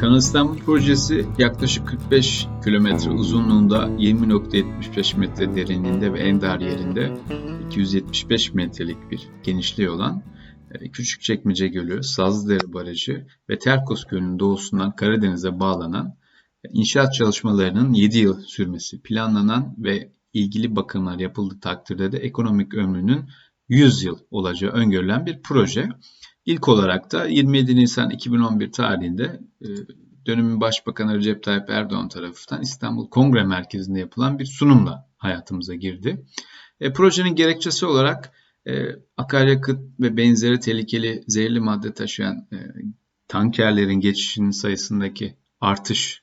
Kanal İstanbul projesi yaklaşık 45 kilometre uzunluğunda 20.75 metre derinliğinde ve en dar yerinde 275 metrelik bir genişliği olan e, Küçükçekmece Gölü, Sazlıdere Barajı ve Terkos Gölü'nün doğusundan Karadeniz'e bağlanan e, inşaat çalışmalarının 7 yıl sürmesi planlanan ve ilgili bakımlar yapıldığı takdirde de ekonomik ömrünün 100 yıl olacağı öngörülen bir proje. İlk olarak da 27 Nisan 2011 tarihinde e, dönemin Başbakanı Recep Tayyip Erdoğan tarafından İstanbul Kongre Merkezi'nde yapılan bir sunumla hayatımıza girdi. E, projenin gerekçesi olarak e, akaryakıt ve benzeri tehlikeli zehirli madde taşıyan e, tankerlerin geçişinin sayısındaki artış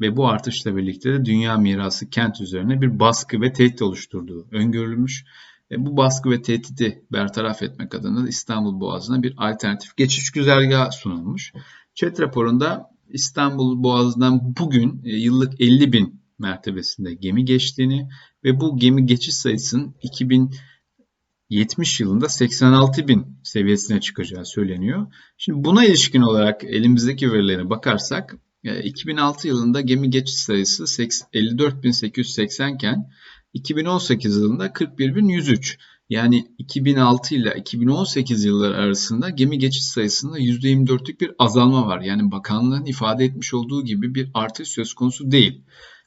ve bu artışla birlikte de dünya mirası kent üzerine bir baskı ve tehdit oluşturduğu öngörülmüş. E, bu baskı ve tehdidi bertaraf etmek adına İstanbul Boğazı'na bir alternatif geçiş güzergahı sunulmuş. ÇED raporunda İstanbul Boğazı'ndan bugün e, yıllık 50 bin mertebesinde gemi geçtiğini ve bu gemi geçiş sayısının 2070 yılında 86 bin seviyesine çıkacağı söyleniyor. Şimdi buna ilişkin olarak elimizdeki verilere bakarsak 2006 e, yılında gemi geçiş sayısı 54.880 iken 2018 yılında 41.103. Yani 2006 ile 2018 yılları arasında gemi geçiş sayısında %24'lük bir azalma var. Yani bakanlığın ifade etmiş olduğu gibi bir artış söz konusu değil.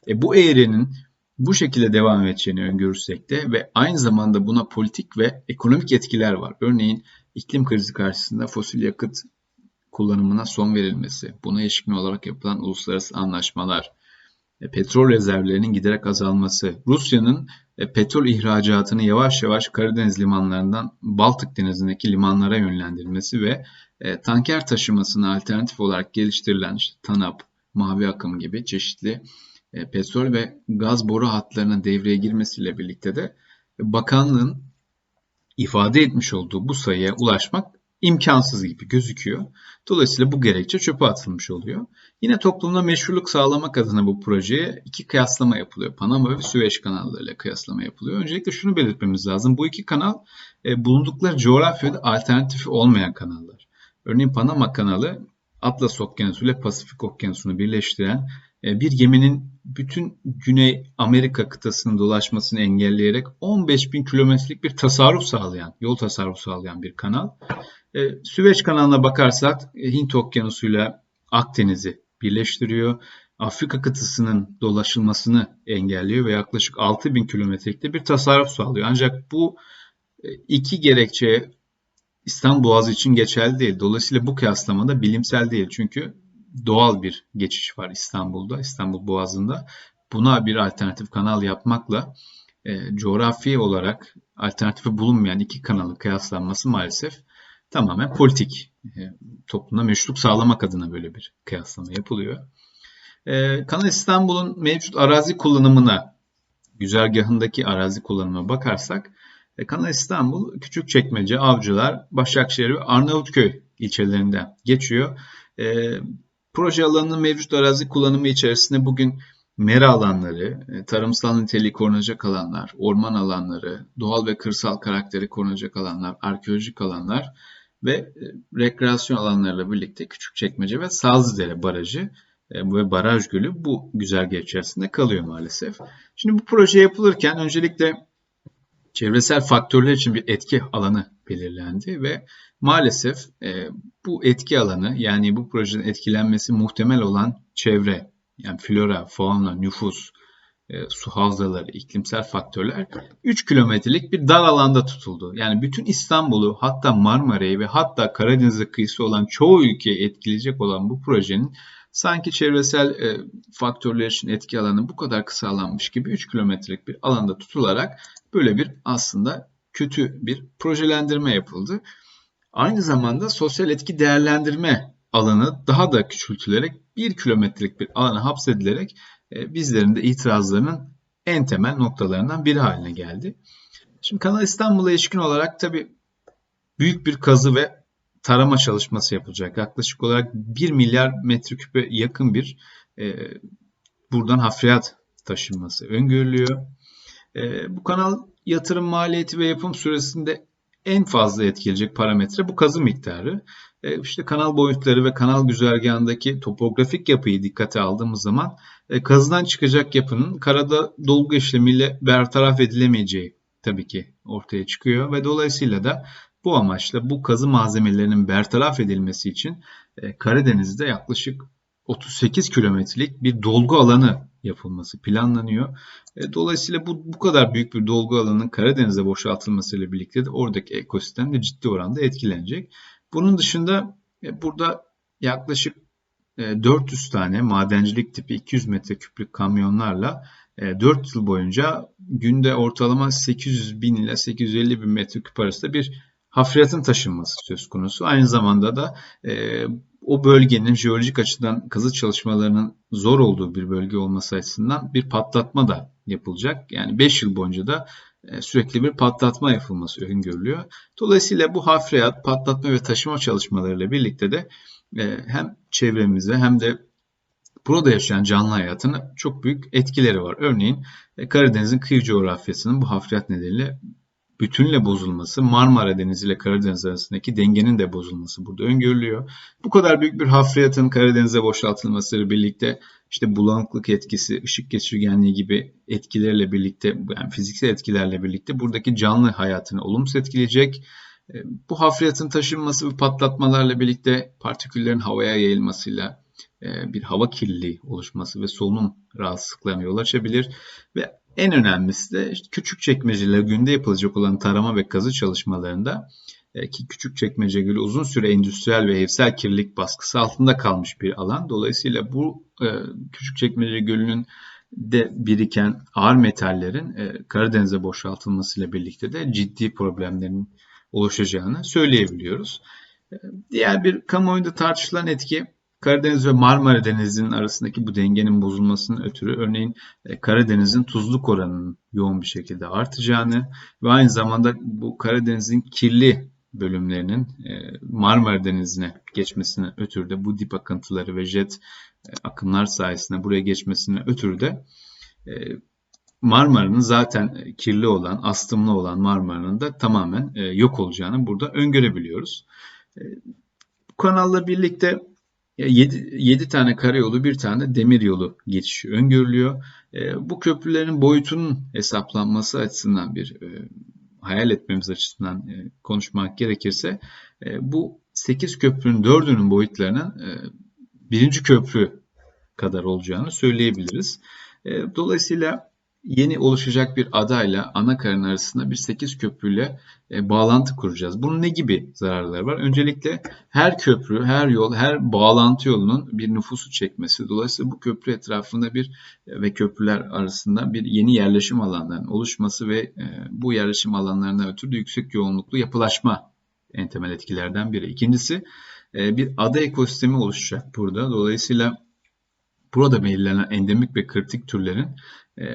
E, bu eğrinin bu şekilde devam edeceğini öngörürsek de ve aynı zamanda buna politik ve ekonomik etkiler var. Örneğin iklim krizi karşısında fosil yakıt kullanımına son verilmesi, buna ilişkin olarak yapılan uluslararası anlaşmalar, petrol rezervlerinin giderek azalması, Rusya'nın e, petrol ihracatını yavaş yavaş Karadeniz limanlarından Baltık Denizi'ndeki limanlara yönlendirmesi ve e, tanker taşımasına alternatif olarak geliştirilen işte TANAP, Mavi Akım gibi çeşitli petrol ve gaz boru hatlarının devreye girmesiyle birlikte de bakanlığın ifade etmiş olduğu bu sayıya ulaşmak imkansız gibi gözüküyor. Dolayısıyla bu gerekçe çöpe atılmış oluyor. Yine toplumda meşruluk sağlamak adına bu projeye iki kıyaslama yapılıyor. Panama ve Süveyş kanallarıyla kıyaslama yapılıyor. Öncelikle şunu belirtmemiz lazım. Bu iki kanal e, bulundukları coğrafyada alternatifi olmayan kanallar. Örneğin Panama kanalı Atlas Okyanusu ile Pasifik Okyanusu'nu birleştiren e, bir geminin bütün Güney Amerika kıtasının dolaşmasını engelleyerek 15 bin kilometrelik bir tasarruf sağlayan, yol tasarrufu sağlayan bir kanal. E, Süveyş kanalına bakarsak e, Hint Okyanusu ile Akdeniz'i birleştiriyor. Afrika kıtasının dolaşılmasını engelliyor ve yaklaşık 6 bin kilometrelikte bir tasarruf sağlıyor. Ancak bu iki gerekçe İstanbul Boğazı için geçerli değil. Dolayısıyla bu kıyaslamada bilimsel değil. Çünkü doğal bir geçiş var İstanbul'da, İstanbul Boğazı'nda. Buna bir alternatif kanal yapmakla e, coğrafi olarak alternatifi bulunmayan iki kanalın kıyaslanması maalesef tamamen politik. E, toplumda meşruluk sağlamak adına böyle bir kıyaslama yapılıyor. E, Kanal İstanbul'un mevcut arazi kullanımına, güzergahındaki arazi kullanımına bakarsak, e, Kanal İstanbul, Küçükçekmece, Avcılar, Başakşehir ve Arnavutköy ilçelerinden geçiyor. E, Proje alanının mevcut arazi kullanımı içerisinde bugün mera alanları, e, tarımsal niteliği korunacak alanlar, orman alanları, doğal ve kırsal karakteri korunacak alanlar, arkeolojik alanlar ve e, rekreasyon alanlarıyla birlikte Küçükçekmece ve Sazlıdere Barajı e, ve Baraj Gölü bu güzergah içerisinde kalıyor maalesef. Şimdi bu proje yapılırken öncelikle çevresel faktörler için bir etki alanı belirlendi ve maalesef e, bu etki alanı yani bu projenin etkilenmesi muhtemel olan çevre yani flora, fauna, nüfus, e, su havzaları, iklimsel faktörler 3 kilometrelik bir dar alanda tutuldu. Yani bütün İstanbul'u hatta Marmara'yı ve hatta Karadeniz'e kıyısı olan çoğu ülkeyi etkileyecek olan bu projenin sanki çevresel e, faktörler için etki alanı bu kadar kısalanmış gibi 3 kilometrelik bir alanda tutularak böyle bir aslında kötü bir projelendirme yapıldı. Aynı zamanda sosyal etki değerlendirme alanı daha da küçültülerek 1 kilometrelik bir alana hapsedilerek bizlerin de itirazlarının en temel noktalarından biri haline geldi. Şimdi Kanal İstanbul'a ilişkin olarak tabi büyük bir kazı ve tarama çalışması yapılacak. Yaklaşık olarak 1 milyar metreküpe yakın bir e, buradan hafriyat taşınması öngörülüyor. E, bu kanal yatırım maliyeti ve yapım süresinde en fazla etkileyecek parametre bu kazı miktarı. E, işte kanal boyutları ve kanal güzergahındaki topografik yapıyı dikkate aldığımız zaman e, kazıdan çıkacak yapının karada dolgu işlemiyle bertaraf edilemeyeceği tabii ki ortaya çıkıyor ve dolayısıyla da bu amaçla bu kazı malzemelerinin bertaraf edilmesi için e, Karadeniz'de yaklaşık 38 kilometrelik bir dolgu alanı yapılması planlanıyor. Dolayısıyla bu, bu kadar büyük bir dolgu alanının Karadeniz'e boşaltılmasıyla birlikte de oradaki ekosistem de ciddi oranda etkilenecek. Bunun dışında e, burada yaklaşık 400 e, tane madencilik tipi 200 metreküplük kamyonlarla 4 yıl boyunca günde ortalama 800 bin ile 850 bin metreküp arasında bir hafriyatın taşınması söz konusu. Aynı zamanda da o bölgenin jeolojik açıdan kazı çalışmalarının zor olduğu bir bölge olması açısından bir patlatma da yapılacak. Yani 5 yıl boyunca da e, sürekli bir patlatma yapılması öngörülüyor. Dolayısıyla bu hafriyat, patlatma ve taşıma çalışmalarıyla birlikte de e, hem çevremize hem de burada yaşayan canlı hayatına çok büyük etkileri var. Örneğin e, Karadeniz'in kıyı coğrafyasının bu hafriyat nedeniyle bütünle bozulması, Marmara Denizi ile Karadeniz arasındaki dengenin de bozulması burada öngörülüyor. Bu kadar büyük bir hafriyatın Karadeniz'e boşaltılmasıyla birlikte işte bulanıklık etkisi, ışık geçirgenliği gibi etkilerle birlikte, yani fiziksel etkilerle birlikte buradaki canlı hayatını olumsuz etkileyecek. E, bu hafriyatın taşınması ve patlatmalarla birlikte partiküllerin havaya yayılmasıyla e, bir hava kirliliği oluşması ve solunum rahatsızlıklarına yol açabilir ve en önemlisi de işte küçük çekmece lagünde yapılacak olan tarama ve kazı çalışmalarında e, ki küçük çekmece gölü uzun süre endüstriyel ve evsel kirlilik baskısı altında kalmış bir alan. Dolayısıyla bu e, küçük çekmece gölünün de biriken ağır metallerin e, Karadeniz'e boşaltılmasıyla birlikte de ciddi problemlerin oluşacağını söyleyebiliyoruz. Diğer bir kamuoyunda tartışılan etki Karadeniz ve Marmara Denizi'nin arasındaki bu dengenin bozulmasının ötürü örneğin e, Karadeniz'in tuzluk oranının yoğun bir şekilde artacağını ve aynı zamanda bu Karadeniz'in kirli bölümlerinin e, Marmara Denizi'ne geçmesine ötürü de bu dip akıntıları ve jet e, akımlar sayesinde buraya geçmesine ötürü de Marmara'nın zaten kirli olan, astımlı olan Marmara'nın da tamamen yok olacağını burada öngörebiliyoruz. Bu kanalla birlikte 7, 7 tane karayolu, bir tane demir yolu geçişi öngörülüyor. E, bu köprülerin boyutunun hesaplanması açısından bir e, hayal etmemiz açısından e, konuşmak gerekirse e, bu 8 köprünün 4'ünün boyutlarının e, birinci köprü kadar olacağını söyleyebiliriz. E, dolayısıyla yeni oluşacak bir adayla ana karın arasında bir 8 köprüyle e, bağlantı kuracağız. Bunun ne gibi zararları var? Öncelikle her köprü, her yol, her bağlantı yolunun bir nüfusu çekmesi. Dolayısıyla bu köprü etrafında bir e, ve köprüler arasında bir yeni yerleşim alanlarının oluşması ve e, bu yerleşim alanlarına ötürü yüksek yoğunluklu yapılaşma en temel etkilerden biri. İkincisi e, bir ada ekosistemi oluşacak burada. Dolayısıyla burada belirlenen endemik ve kritik türlerin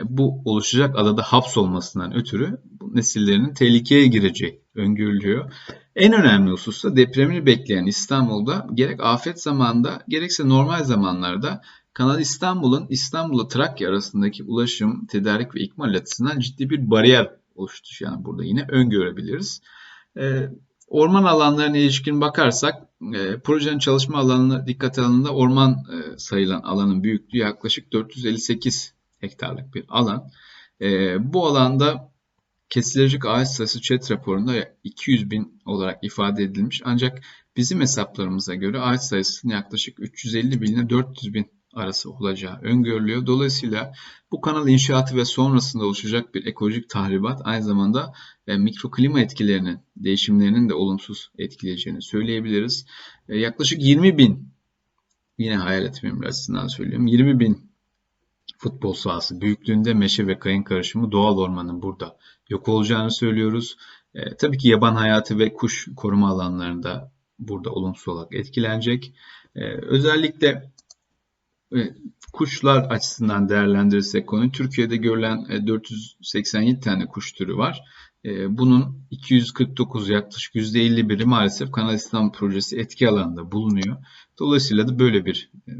bu oluşacak adada hapsolmasından ötürü bu nesillerinin tehlikeye gireceği öngörülüyor. En önemli husus da depremini bekleyen İstanbul'da gerek afet zamanında gerekse normal zamanlarda Kanal İstanbul'un İstanbul'la Trakya arasındaki ulaşım, tedarik ve ikmal açısından ciddi bir bariyer oluşturacağını burada yine öngörebiliriz. E, orman alanlarına ilişkin bakarsak e, projenin çalışma alanına dikkat alındığında orman e, sayılan alanın büyüklüğü yaklaşık 458 hektarlık bir alan. E, bu alanda kesilecek ağaç sayısı ÇED raporunda 200 bin olarak ifade edilmiş. Ancak bizim hesaplarımıza göre ağaç sayısının yaklaşık 350 bin ile 400 bin arası olacağı öngörülüyor. Dolayısıyla bu kanal inşaatı ve sonrasında oluşacak bir ekolojik tahribat aynı zamanda e, mikroklima etkilerinin, değişimlerinin de olumsuz etkileyeceğini söyleyebiliriz. E, yaklaşık 20 bin, yine hayal etmem açısından söylüyorum, 20 bin futbol sahası büyüklüğünde meşe ve kayın karışımı doğal ormanın burada yok olacağını söylüyoruz. E, tabii ki yaban hayatı ve kuş koruma alanlarında burada olumsuz olarak etkilenecek. E, özellikle e, kuşlar açısından değerlendirirsek konu Türkiye'de görülen e, 487 tane kuş türü var. E, bunun 249 yaklaşık %51'i maalesef Kanal İslam projesi etki alanında bulunuyor. Dolayısıyla da böyle bir e,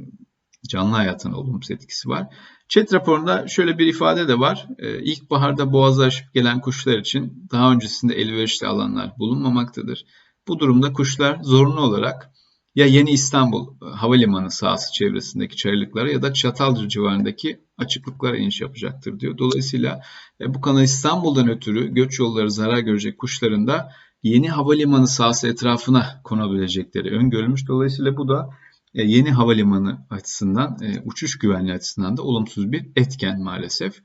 canlı hayatın olumsuz etkisi var. Çet raporunda şöyle bir ifade de var. Ee, İlkbaharda boğazı aşıp gelen kuşlar için daha öncesinde elverişli alanlar bulunmamaktadır. Bu durumda kuşlar zorunlu olarak ya Yeni İstanbul e, Havalimanı sahası çevresindeki çayırlıklara ya da Çatalca civarındaki açıklıklara iniş yapacaktır diyor. Dolayısıyla e, bu Kanal İstanbul'dan ötürü göç yolları zarar görecek kuşların da yeni havalimanı sahası etrafına konabilecekleri öngörülmüş. Dolayısıyla bu da yeni havalimanı açısından, uçuş güvenliği açısından da olumsuz bir etken maalesef.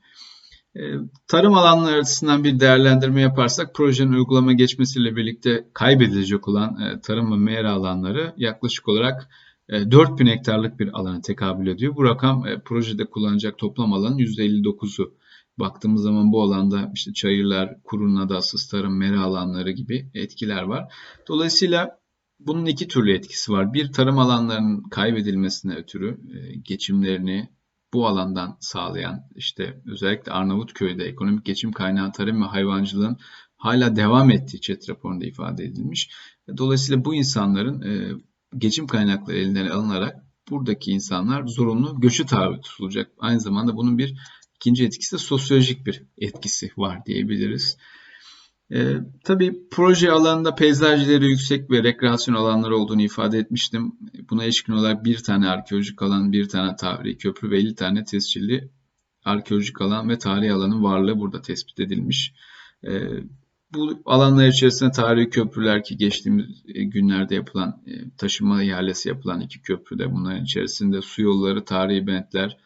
Ee, tarım alanları açısından bir değerlendirme yaparsak projenin uygulama geçmesiyle birlikte kaybedilecek olan e, tarım ve meyve alanları yaklaşık olarak 4000 e, hektarlık bir alana tekabül ediyor. Bu rakam e, projede kullanacak toplam alanın %59'u. Baktığımız zaman bu alanda işte çayırlar, kurun adasız tarım, mera alanları gibi etkiler var. Dolayısıyla bunun iki türlü etkisi var. Bir tarım alanlarının kaybedilmesine ötürü geçimlerini, bu alandan sağlayan işte özellikle Arnavutköy'de ekonomik geçim kaynağı tarım ve hayvancılığın hala devam ettiği chat raporunda ifade edilmiş. Dolayısıyla bu insanların e, geçim kaynakları elinden alınarak buradaki insanlar zorunlu göçü tabi tutulacak. Aynı zamanda bunun bir ikinci etkisi de sosyolojik bir etkisi var diyebiliriz. E, tabii proje alanında peyzajları yüksek ve rekreasyon alanları olduğunu ifade etmiştim. Buna ilişkin olarak bir tane arkeolojik alan, bir tane tarihi köprü ve 50 tane tescilli arkeolojik alan ve tarihi alanın varlığı burada tespit edilmiş. E, bu alanlar içerisinde tarihi köprüler ki geçtiğimiz günlerde yapılan e, taşıma ihalesi yapılan iki köprüde bunların içerisinde su yolları, tarihi bentler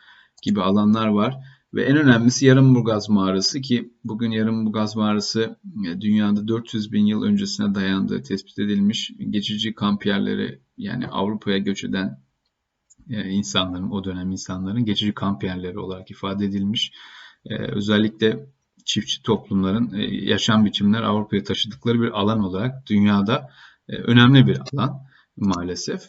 gibi alanlar var. Ve en önemlisi Yarımburgaz Mağarası ki bugün Yarımburgaz Mağarası e, dünyada 400 bin yıl öncesine dayandığı tespit edilmiş geçici kamp yerleri yani Avrupa'ya göç eden e, insanların, o dönem insanların geçici kamp yerleri olarak ifade edilmiş. E, özellikle çiftçi toplumların yaşam biçimler Avrupa'ya taşıdıkları bir alan olarak dünyada önemli bir alan maalesef.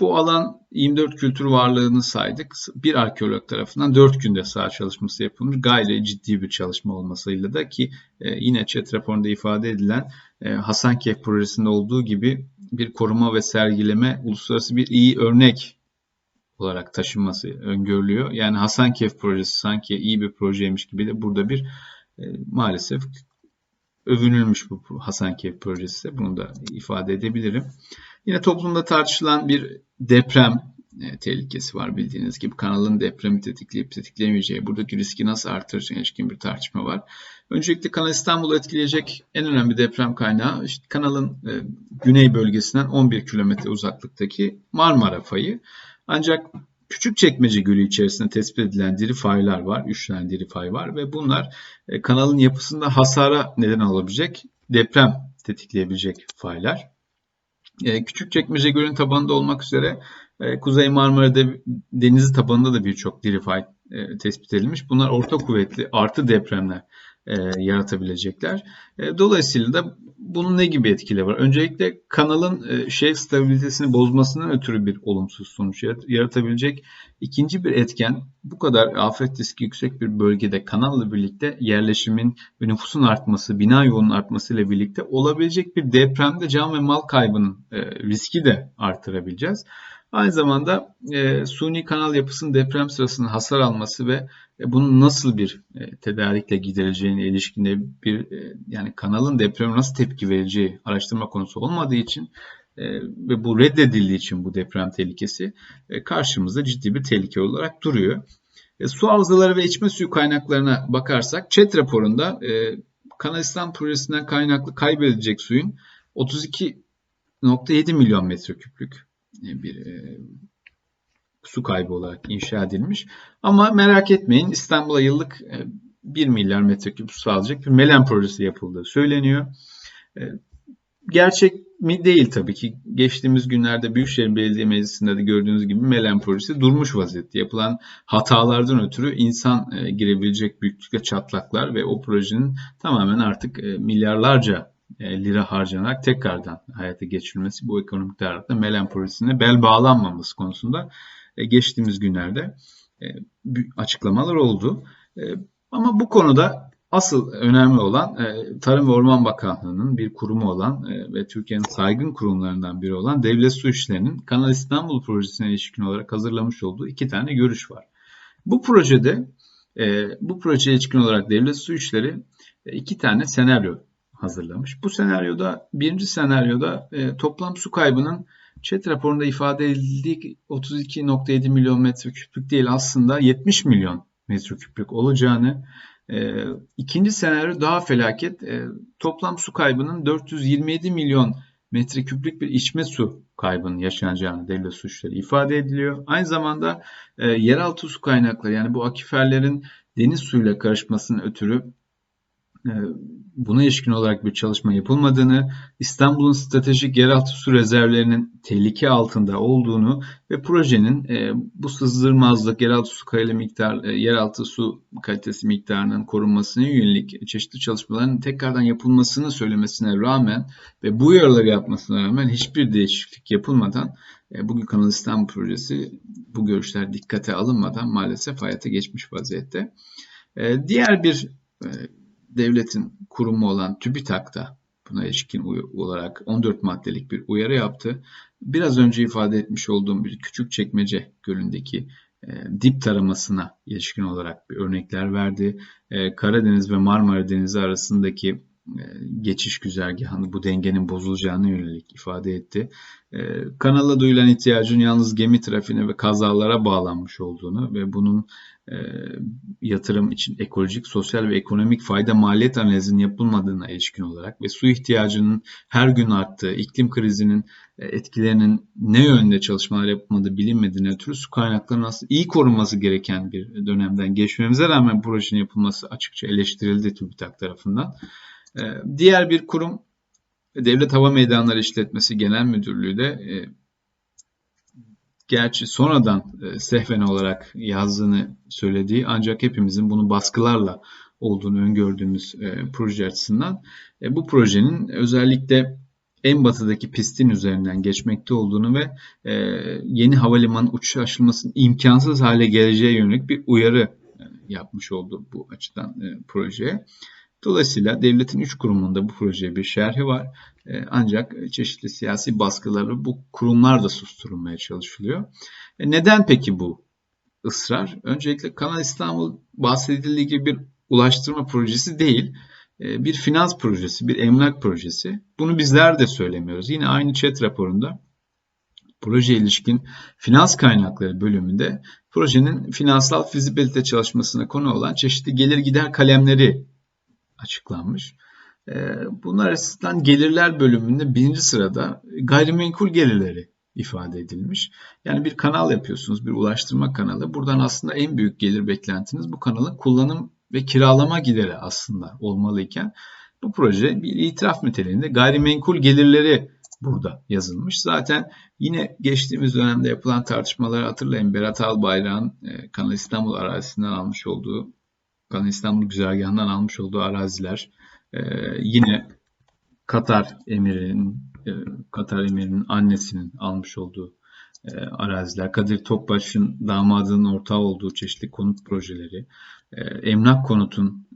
Bu alan 24 kültür varlığını saydık. Bir arkeolog tarafından 4 günde saha çalışması yapılmış. Gayri ciddi bir çalışma olmasıyla da ki e, yine chat raporunda ifade edilen e, Hasankeyf projesinde olduğu gibi bir koruma ve sergileme uluslararası bir iyi örnek olarak taşınması öngörülüyor. Yani Hasankeyf projesi sanki iyi bir projeymiş gibi de burada bir e, maalesef övünülmüş bu Hasankeyf projesi. Bunu da ifade edebilirim. Yine toplumda tartışılan bir deprem e, tehlikesi var bildiğiniz gibi. Kanalın depremi tetikleyip tetiklemeyeceği, buradaki riski nasıl artıracağına ilişkin bir tartışma var. Öncelikle Kanal İstanbul'u etkileyecek en önemli deprem kaynağı işte kanalın e, güney bölgesinden 11 kilometre uzaklıktaki Marmara fayı. Ancak küçük çekmece Gölü içerisinde tespit edilen diri faylar var. 3 tane diri fay var ve bunlar e, kanalın yapısında hasara neden olabilecek, deprem tetikleyebilecek faylar. E, Küçükçekmece Gölü'nün tabanında olmak üzere e, Kuzey Marmara Denizi tabanında da birçok diri fay e, tespit edilmiş. Bunlar orta kuvvetli artı depremler yaratabilecekler. Dolayısıyla da bunun ne gibi etkileri var? Öncelikle kanalın e, şef stabilitesini bozmasından ötürü bir olumsuz sonuç yaratabilecek. İkinci bir etken bu kadar afet riski yüksek bir bölgede kanalla birlikte yerleşimin ve nüfusun artması, bina yoğunluğunun artması ile birlikte olabilecek bir depremde can ve mal kaybının e, riski de artırabileceğiz. Aynı zamanda e, suni kanal yapısının deprem sırasında hasar alması ve bunun nasıl bir e, tedarikle giderileceğine ilişkinde bir e, yani kanalın depreme nasıl tepki vereceği araştırma konusu olmadığı için e, ve bu reddedildiği için bu deprem tehlikesi e, karşımızda ciddi bir tehlike olarak duruyor. E, su havzaları ve içme suyu kaynaklarına bakarsak ÇED raporunda e, Kanal projesinden kaynaklı kaybedilecek suyun 32.7 milyon metreküplük bir e, su kaybı olarak inşa edilmiş. Ama merak etmeyin İstanbul'a yıllık e, 1 milyar metreküp su sağlayacak bir Melen projesi yapıldığı söyleniyor. E, gerçek mi değil tabii ki. Geçtiğimiz günlerde Büyükşehir Belediye Meclisi'nde de gördüğünüz gibi Melen projesi durmuş vaziyette. Yapılan hatalardan ötürü insan e, girebilecek büyüklükte çatlaklar ve o projenin tamamen artık e, milyarlarca e, lira harcanarak tekrardan hayata geçirilmesi bu ekonomik darlıkta Melen projesine bel bağlanmaması konusunda e, geçtiğimiz günlerde e, açıklamalar oldu. Ama bu konuda asıl önemli olan Tarım ve Orman Bakanlığı'nın bir kurumu olan ve Türkiye'nin saygın kurumlarından biri olan Devlet Su İşleri'nin Kanal İstanbul projesine ilişkin olarak hazırlamış olduğu iki tane görüş var. Bu projede e, bu projeye ilişkin olarak devlet su işleri e, iki tane senaryo hazırlamış. Bu senaryoda birinci senaryoda e, toplam su kaybının ÇED raporunda ifade edildiği 32.7 milyon metreküplük değil aslında 70 milyon metreküplük olacağını e, ikinci senaryo daha felaket. E, toplam su kaybının 427 milyon metreküplük bir içme su kaybının yaşanacağını devlet suçları ifade ediliyor. Aynı zamanda e, yeraltı su kaynakları yani bu akiferlerin deniz suyuyla karışmasının ötürü buna ilişkin olarak bir çalışma yapılmadığını, İstanbul'un stratejik yeraltı su rezervlerinin tehlike altında olduğunu ve projenin e, bu sızdırmazlık, yeraltı su kalitesi miktar, e, yeraltı su kalitesi miktarının korunmasına yönelik çeşitli çalışmaların tekrardan yapılmasını söylemesine rağmen ve bu uyarıları yapmasına rağmen hiçbir değişiklik yapılmadan bugün Kanal İstanbul projesi bu görüşler dikkate alınmadan maalesef hayata geçmiş vaziyette. Diğer bir devletin kurumu olan TÜBİTAK da buna ilişkin olarak 14 maddelik bir uyarı yaptı. Biraz önce ifade etmiş olduğum bir küçük çekmece gölündeki e, dip taramasına ilişkin olarak bir örnekler verdi. E, Karadeniz ve Marmara Denizi arasındaki e, geçiş güzergahını bu dengenin bozulacağını yönelik ifade etti. E, kanala duyulan ihtiyacın yalnız gemi trafiğine ve kazalara bağlanmış olduğunu ve bunun e, yatırım için ekolojik, sosyal ve ekonomik fayda maliyet analizinin yapılmadığına ilişkin olarak ve su ihtiyacının her gün arttığı, iklim krizinin e, etkilerinin ne yönde çalışmalar yapılmadığı bilinmediğine ötürü su kaynaklarının aslında iyi korunması gereken bir dönemden geçmemize rağmen projenin yapılması açıkça eleştirildi TÜBİTAK tarafından. E, diğer bir kurum Devlet Hava Meydanları İşletmesi Genel Müdürlüğü de gerçi sonradan e, sehven olarak yazdığını söylediği ancak hepimizin bunu baskılarla olduğunu öngördüğümüz e, proje açısından e, bu projenin özellikle en batıdaki pistin üzerinden geçmekte olduğunu ve e, yeni havalimanı uçuş açılmasının imkansız hale geleceğe yönelik bir uyarı e, yapmış oldu bu açıdan e, projeye. Dolayısıyla devletin üç kurumunda bu projeye bir şerhi var. E, ancak çeşitli siyasi baskıları bu kurumlar da susturulmaya çalışılıyor. E, neden peki bu ısrar? Öncelikle Kanal İstanbul bahsedildiği gibi bir ulaştırma projesi değil. E, bir finans projesi, bir emlak projesi. Bunu bizler de söylemiyoruz. Yine aynı chat raporunda proje ilişkin finans kaynakları bölümünde projenin finansal fizibilite çalışmasına konu olan çeşitli gelir gider kalemleri açıklanmış. Ee, bunlar arasından gelirler bölümünde birinci sırada gayrimenkul gelirleri ifade edilmiş. Yani bir kanal yapıyorsunuz, bir ulaştırma kanalı. Buradan aslında en büyük gelir beklentiniz bu kanalın kullanım ve kiralama gideri aslında olmalıyken bu proje bir itiraf niteliğinde gayrimenkul gelirleri burada yazılmış. Zaten yine geçtiğimiz dönemde yapılan tartışmaları hatırlayın. Berat Albayrak'ın e, Kanal İstanbul arazisinden almış olduğu Kanal İstanbul güzergahından almış olduğu araziler, e, yine Katar emirinin e, Katar emirinin annesinin almış olduğu e, araziler, Kadir Topbaş'ın damadının ortağı olduğu çeşitli konut projeleri, e, Emlak Konut'un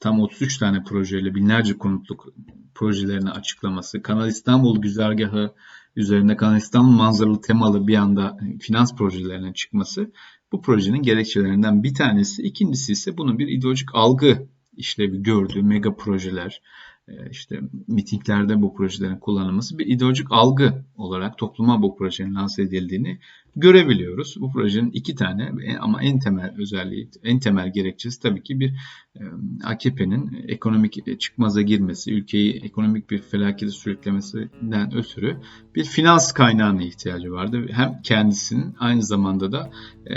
tam 33 tane projeyle binlerce konutluk projelerini açıklaması, Kanal İstanbul güzergahı üzerinde Kanal İstanbul manzaralı temalı bir anda finans projelerine çıkması bu projenin gerekçelerinden bir tanesi. İkincisi ise bunun bir ideolojik algı işlevi gördüğü mega projeler, e, işte mitinglerde bu projelerin kullanılması bir ideolojik algı olarak topluma bu projenin lanse edildiğini görebiliyoruz. Bu projenin iki tane ama en temel özelliği, en temel gerekçesi tabii ki bir e, AKP'nin ekonomik çıkmaza girmesi, ülkeyi ekonomik bir felakete sürüklemesinden ötürü bir finans kaynağına ihtiyacı vardı. Hem kendisinin aynı zamanda da e,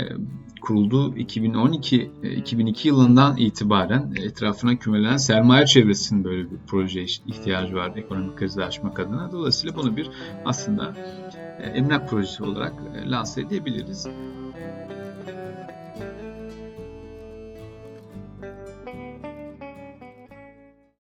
kurulduğu 2012 2002 yılından itibaren etrafına kümelenen sermaye çevresinin böyle bir proje ihtiyacı vardı ekonomik krizi aşmak adına. Dolayısıyla bunu bir aslında e, emlak projesi olarak e, lanse edebiliriz.